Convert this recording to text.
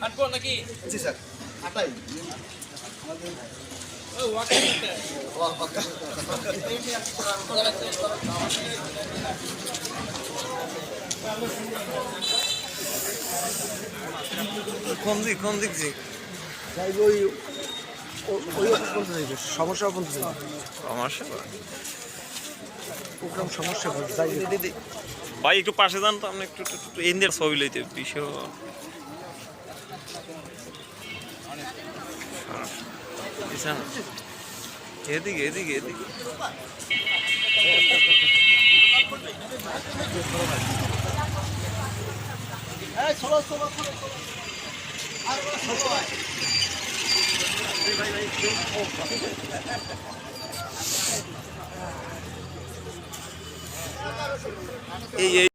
হাঁটবো নাকি জি স্যার। আটাই কোন দিক কোন দিক জি যাইব ওই ওই যাইবে সমস্যা পর্যন্ত যাইবে সমস্যা? প্রোগ্রাম সমস্যা যাইবে ভাই, একটু পাশে যান তো, আপনি একটু ইন্ডিয়ার ছবি লইতে বিশাল। এদিকে এদিকে এদিকে এই এই